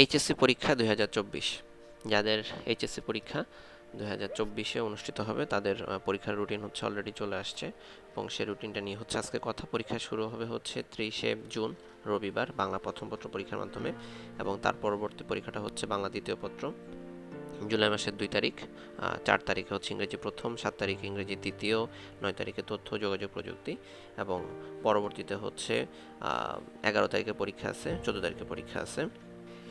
HSC পরীক্ষা দু হাজার চব্বিশ। যাদের এইচএসসি পরীক্ষা দুই হাজার চব্বিশে অনুষ্ঠিত হবে, তাদের পরীক্ষার রুটিন হচ্ছে অলরেডি চলে আসছে এবং সে রুটিনটা নিয়ে হচ্ছে আজকে কথা। পরীক্ষা শুরু হবে হচ্ছে ত্রিশে জুন, রবিবার বাংলা প্রথম পত্র পরীক্ষার মাধ্যমে এবং তার পরবর্তী পরীক্ষাটা হচ্ছে বাংলা দ্বিতীয় পত্র। জুলাই মাসের দুই তারিখ চার তারিখে হচ্ছে ইংরেজি প্রথম, সাত তারিখে ইংরেজি দ্বিতীয়, নয় তারিখে তথ্য, যোগাযোগ প্রযুক্তি এবং পরবর্তীতে হচ্ছে এগারো তারিখে পরীক্ষা আছে, চোদ্দ তারিখে পরীক্ষা আছে।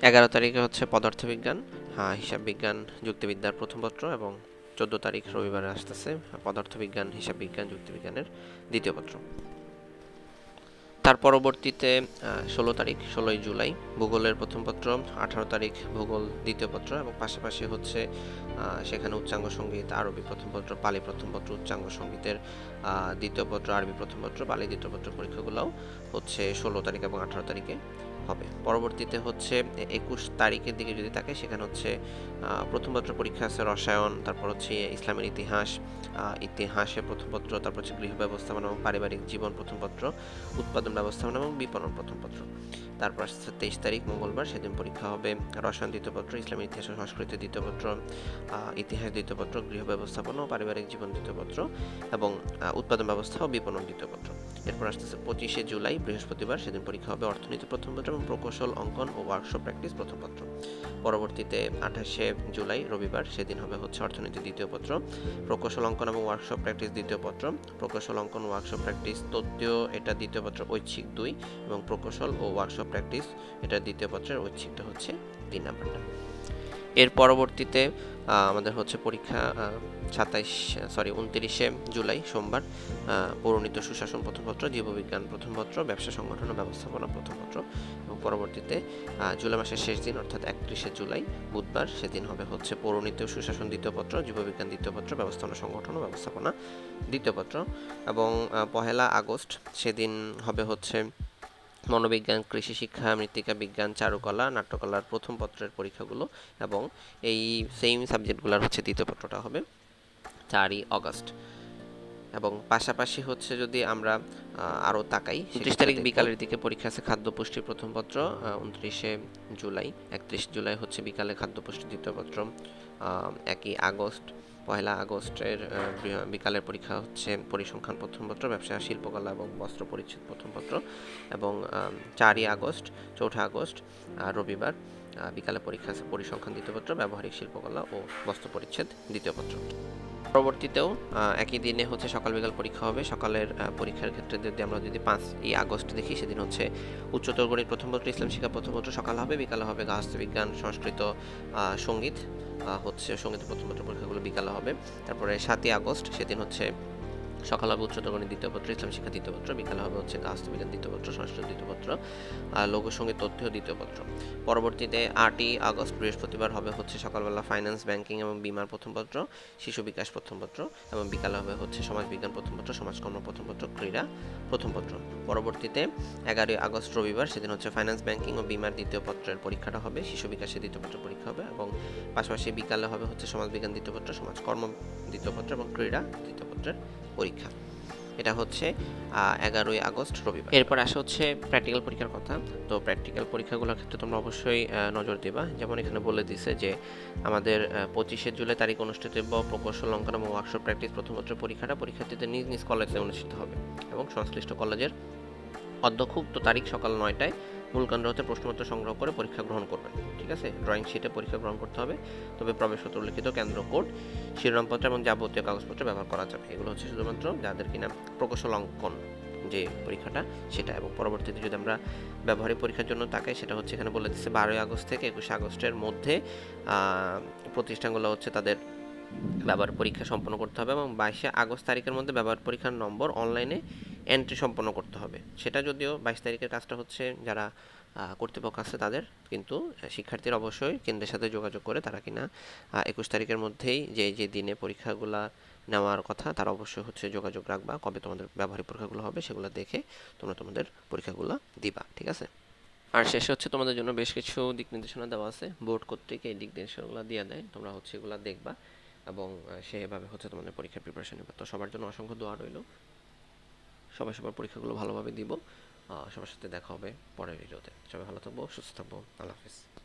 এগারো তারিখে হচ্ছে পদার্থবিজ্ঞান হ্যাঁ হিসাব বিজ্ঞান যুক্তিবিদ্যার প্রথম পত্র এবং চোদ্দ তারিখ রবিবারে আসতেছে পদার্থবিজ্ঞান হিসাব বিজ্ঞান যুক্তিবিজ্ঞানের দ্বিতীয় পত্র। তার পরবর্তীতে ষোলো তারিখ, ষোলোই জুলাই, ভূগোলের প্রথম পত্র, আঠারো তারিখ, ভূগোল দ্বিতীয় পত্র এবং পাশাপাশি হচ্ছে সেখানে উচ্চাঙ্গ সংগীত, আরবি প্রথম পত্র, পালি প্রথম পত্র, উচ্চাঙ্গ সঙ্গীতের দ্বিতীয় পত্র, আরবি প্রথম পত্র, পালি দ্বিতীয় পত্র পরীক্ষাগুলোও হচ্ছে ষোলো তারিখ এবং আঠারো তারিখে। হবে। পরবর্তীতে হচ্ছে একুশ তারিখের দিকে যদি থাকে, সেখানে হচ্ছে প্রথমপত্র পরীক্ষা আছে রসায়ন, তারপর হচ্ছে ইসলামের ইতিহাস ইতিহাসে প্রথমপত্র তারপর হচ্ছে গৃহ ব্যবস্থাপনা এবং পারিবারিক জীবন প্রথমপত্র উৎপাদন ব্যবস্থাপনা এবং বিপণন প্রথমপত্র তারপর আসছে তেইশ তারিখ, মঙ্গলবার, সেদিন পরীক্ষা হবে। রসায়ন দ্বিতীয়পত্র ইসলামের ইতিহাস ও সংস্কৃতি দ্বিতীয়পত্র ইতিহাস দ্বিতীয়পত্র গৃহ ব্যবস্থাপনা ও পারিবারিক জীবন দ্বিতীয়পত্র এবং উৎপাদন ব্যবস্থা ও বিপণন দ্বিতীয় পত্র। এরপর আসতেছে পঁচিশে জুলাই, বৃহস্পতিবার সেদিন পরীক্ষা হবে অর্থনীতি প্রথম পত্র এবং প্রকৌশল অঙ্কন ও ওয়ার্কশপ প্র্যাকটিস প্রথম পত্র। পরবর্তীতে আঠাশে জুলাই, রবিবার সেদিন হবে হচ্ছে অর্থনীতি দ্বিতীয় পত্র, প্রকৌশল অঙ্কন এবং ওয়ার্কশপ প্র্যাকটিস দ্বিতীয় পত্র। প্রকৌশল অঙ্কন ওয়ার্কশপ প্র্যাকটিস তত্ত্বীয় এটা দ্বিতীয় পত্র, ঐচ্ছিক দুই এবং প্রকৌশল ও ওয়ার্কশপ প্র্যাকটিস এটা দ্বিতীয় পত্রের ঐচ্ছিকটা হচ্ছে তিন নাম্বারটা। এর পরবর্তীতে আমাদের হচ্ছে পরীক্ষা সাতাইশ সরি উনত্রিশে জুলাই সোমবার আহ, পৌরনীত সুশাসন প্রথমপত্র জীববিজ্ঞান প্রথমপত্র ব্যবসা সংগঠন ও ব্যবস্থাপনা প্রথমপত্র এবং পরবর্তীতে জুলাই মাসের শেষ দিন অর্থাৎ একত্রিশে জুলাই বুধবার সেদিন হবে হচ্ছে পৌরনীত সুশাসন দ্বিতীয় পত্র জীববিজ্ঞান দ্বিতীয় পত্র ব্যবস্থাপনা সংগঠন ও ব্যবস্থাপনা দ্বিতীয় পত্র এবং পহেলা আগস্ট সেদিন হবে হচ্ছে মনোবিজ্ঞান কৃষি শিক্ষা মৃত্তিকা বিজ্ঞান চারুকলা নাট্যকলার প্রথম পত্রের পরীক্ষাগুলো এবং এই সেম সাবজেক্টগুলোর হচ্ছে দ্বিতীয় পত্রটা হবে চারই অগস্ট এবং পাশাপাশি হচ্ছে যদি আমরা আরও তাকাই উনত্রিশ তারিখ বিকালের দিকে পরীক্ষা আছে খাদ্য পুষ্টি প্রথম পত্র উনত্রিশে জুলাই একত্রিশ জুলাই হচ্ছে বিকালে খাদ্য পুষ্টি দ্বিতীয় পত্র একই আগস্ট। পয়লা আগস্টের বিকালের পরীক্ষা হচ্ছে পরিসংখ্যান প্রথমপত্র ব্যবসা, শিল্পকলা এবং বস্ত্র পরিচ্ছেদ প্রথমপত্র এবং চারই আগস্ট, চৌঠা আগস্ট রবিবার বিকালে পরীক্ষা আছে পরিসংখ্যান দ্বিতীয় পত্র, ব্যবহারিক শিল্পকলা ও বস্ত্র পরিচ্ছেদ দ্বিতীয় পত্র। পরবর্তীতেও একই দিনে হচ্ছে সকাল বিকাল পরীক্ষা হবে। সকালের পরীক্ষার ক্ষেত্রে যদি আমরা যদি পাঁচ পাঁচই আগস্ট দেখি, সেদিন হচ্ছে উচ্চতর গণিত প্রথম পত্র ইসলাম শিক্ষা প্রথম পত্র সকাল হবে, বিকালে হবে গাছ বিজ্ঞান, সংস্কৃত সংগীত হচ্ছে সংগীত প্রথম পত্র পরীক্ষাগুলো বিকালে হবে। তারপরে সাতই আগস্ট, সেদিন হচ্ছে সকাল হবে উচ্চতর গণিত দ্বিতীয় পত্র ইসলাম শিক্ষা দ্বিতীয় পত্র বিকালে হবে হচ্ছে গাছ বিজ্ঞান দ্বিতীয় পত্র সংস্কৃত দ্বিতীয় পত্র আহ, লোকসঙ্গীত তথ্য দ্বিতীয় পত্র। পরবর্তীতে আটই আগস্ট বৃহস্পতিবার হবে হচ্ছে সকালবেলা ফাইন্যান্স ব্যাংকিং এবং বিমার প্রথম পত্র শিশু বিকাশ প্রথম পত্র এবং বিকালে হবে হচ্ছে সমাজ বিজ্ঞান প্রথম পত্র সমাজকর্ম প্রথম পত্র ক্রীড়া প্রথম পত্র। পরবর্তীতে এগারোই আগস্ট রবিবার সেদিন হচ্ছে ফাইন্যান্স ব্যাংকিং ও বিমার দ্বিতীয় পত্রের পরীক্ষাটা হবে শিশু বিকাশের দ্বিতীয় পত্র পরীক্ষা হবে এবং পাশাপাশি বিকালে হবে হচ্ছে সমাজ বিজ্ঞান দ্বিতীয় পত্র সমাজকর্ম দ্বিতীয় পত্র এবং ক্রীড়া দ্বিতীয় পত্রের পরীক্ষা। এটা হচ্ছে এগারোই আগস্ট, রবিবার। এরপর আসা হচ্ছে প্র্যাকটিক্যাল পরীক্ষার কথা। তো প্র্যাকটিক্যাল পরীক্ষাগুলোর ক্ষেত্রে তোমরা অবশ্যই নজর দিবা। যেমন এখানে বলে দিছে যে, আমাদের পঁচিশে জুলাই তারিখ অনুষ্ঠিতব্য প্রকৌশল অঙ্কন এবং ওয়ার্কশপ প্র্যাকটিস প্রথম পত্রের পরীক্ষাটা। পরীক্ষার্থীদের নিজ নিজ কলেজে অনুষ্ঠিত হবে এবং সংশ্লিষ্ট কলেজের অধ্যক্ষ উক্ত তারিখ সকাল নয়টায় মূল কেন্দ্র হতে প্রশ্নপত্র সংগ্রহ করে পরীক্ষা গ্রহণ করবেন, ঠিক আছে? ড্রয়িং শিটে পরীক্ষা গ্রহণ করতে হবে, তবে প্রবেশপত্র উল্লিখিত, কেন্দ্র কোড, শিরোনামপত্র এবং যাবতীয় কাগজপত্র ব্যবহার করা যাবে। এগুলো হচ্ছে শুধুমাত্র যাদের কিনা প্রকৌশল অঙ্কন যে পরীক্ষাটা, সেটা এবং পরবর্তীতে যদি আমরা ব্যবহারিক পরীক্ষার জন্য তাকাই, সেটা হচ্ছে এখানে বলে দিচ্ছে বারোই আগস্ট থেকে একুশে আগস্টের মধ্যে প্রতিষ্ঠানগুলো হচ্ছে তাদের ব্যবহার পরীক্ষা সম্পন্ন করতে হবে এবং বাইশে আগস্ট তারিখের মধ্যে ব্যবহার পরীক্ষার নম্বর অনলাইনে এন্ট্রি সম্পন্ন করতে হবে। সেটা যদিও বাইশ তারিখের কাজটা হচ্ছে যারা কর্তৃপক্ষ আছে তাদের, কিন্তু শিক্ষার্থীরা অবশ্যই কেন্দ্রের সাথে যোগাযোগ করে তারা কিনা একুশ তারিখের মধ্যেই যে যে দিনে পরীক্ষাগুলা নেওয়ার কথা তারা অবশ্যই হচ্ছে যোগাযোগ রাখবা, কবে তোমাদের ব্যবহারিক পরীক্ষাগুলো হবে সেগুলো দেখে তোমরা তোমাদের পরীক্ষাগুলো দিবা, ঠিক আছে? আর শেষে হচ্ছে তোমাদের জন্য বেশ কিছু দিক নির্দেশনা দেওয়া আছে। বোর্ড কর্তৃক এই দিক নির্দেশনাগুলো দিয়ে দেয়, তোমরা হচ্ছে এগুলো দেখবা। এবং সে সেভাবে হচ্ছে তোমাদের পরীক্ষার প্রিপারেশন নেবে। তো সবার জন্য অসংখ্য দোয়া রইল। সবাই সবার পরীক্ষাগুলো ভালোভাবে দিব। সবার সাথে দেখা হবে পরের ভিডিওতে সবাই ভালো থাকব, সুস্থ থাকব। আল্লাহ হাফিজ।